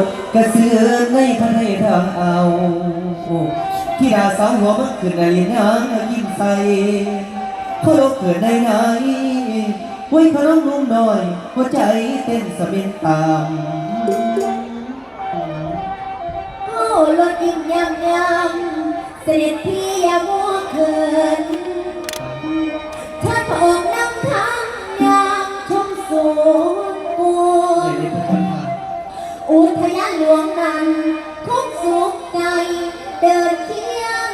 ดกระเสือในพันให้ทางเอาที่ดาสาวหัวมันขึ้นในนางยิ้มใสเขาลกเกิดในไหนไว้ขนมนุ่มหน่อยหัวใจเต้นสะเบนตามโอ้รถยิ่งยำยำเสด็จพี่อย่ามัวเขินถ้าพระ อุทยานหลวงนั้นคงสุขใจ เดินเคียง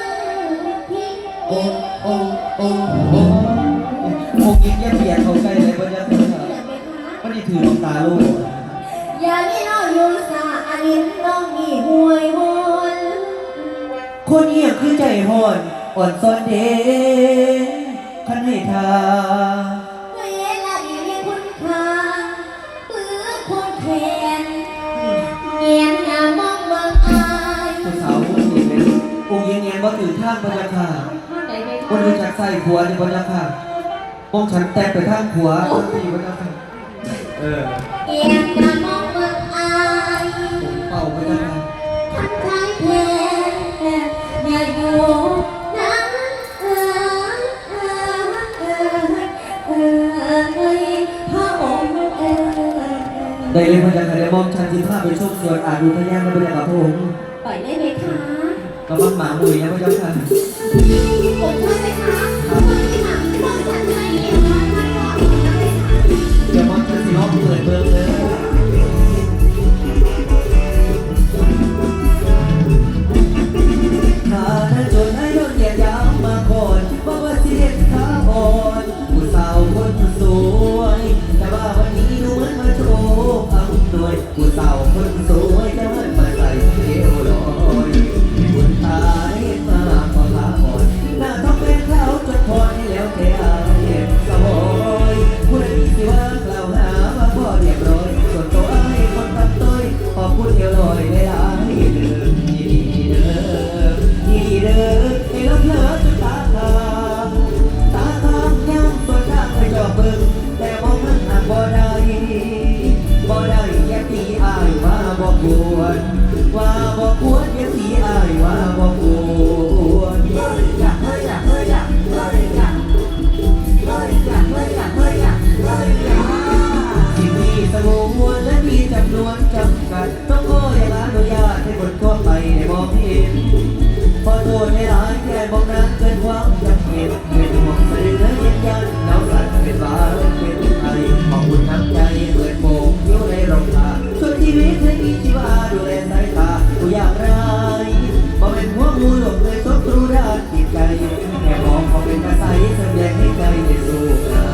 พี่โอ้โอ้โอ้โอ้โอ้กินเยี่ยมเยียนเขาใกล้เลยพระเจ้าค่ะอยากไปคะไม่ได้ถือหลวงตาลูกอย่านี่น้องอยู่สาอาลินน้องมีหวยหวนคนเงียบคือใจห่อนอ่อนซ้อนเดขันให้ทา ว่าตื่นข้างพระเจ้าค่ะไหนไปคนรู้จักใส่ขวาในพระเจ้าค่ะมองฉันแตกไปข้างขวาคนที่พระเจ้าค่ะเออเงียนหน้ามองเมืองอายเป่าพระเจ้าค่ะทักทายแทนอย่าอยู่นั้นเออเออเออเออเอ้ยพระองค์เออได้เลยพระเจ้าค่ะได้มองฉันที่ภาพไปชมสวนอาดูทะยานพระเจ้าค่ะพระองค์ปล่อยได้ไหมคะ กำลังหมาหมุยนะพระเจ้าค่ะผมช่วยไหมคะช่วยค่ะมองฉันไม่เห็นนะท่านบอกนะไหมคะเดี๋ยวมองฉันสิน้องเปิดเบิร์เลยถ้านั้นจนให้โดนเหยียดยามมาคนบอกว่าสิเด็ดขาอ่อนผู้สาวคนสวย แต่ว่าวันนี้ดูเหมือนมาโชว์อำนวยผู้สาวคนสวยจะมันมา ตาได้มาขอลาอ่อนหน้าต้องเป็นเขาจนพอให้แล้วแต่อายสวอยผู้ใดสิว่ากล่าวหาว่าพ่อเรียบร้อยส่วนตัวอายคนทำต้อยขอบคุณเดียวลอยได้หลยเด้อดีเด้อดีเด้อให้เราเลิดจนตาขางตาข้างยังส่วนข้างไม่ยอมเบิ่งแต่มองมันหากบ่ได้บ่ได้อย่ตีอายว่าบ่ควรว่า จำนวนจำกัด ต้องขอได้รับอนุญาตให้คนทั่วไปได้มองเห็นขอโทษในหลายแค่บอกนานเกินความจำเป็นเป็นห่วงเสือเย็นยันหนาวสั่นเป็นบาเป็นไทยขอบคุณน้ำใจเปิดโปงอยู่ในรองเท้าช่วยชีวิตให้มีชีวาดูแลสายตาผู้ยากไร้บ่เป็นหัวงูหลงเลยตกตรูด้านจิตใจแค่มองเขาเป็นกระใสแสดงให้ใจได้สู้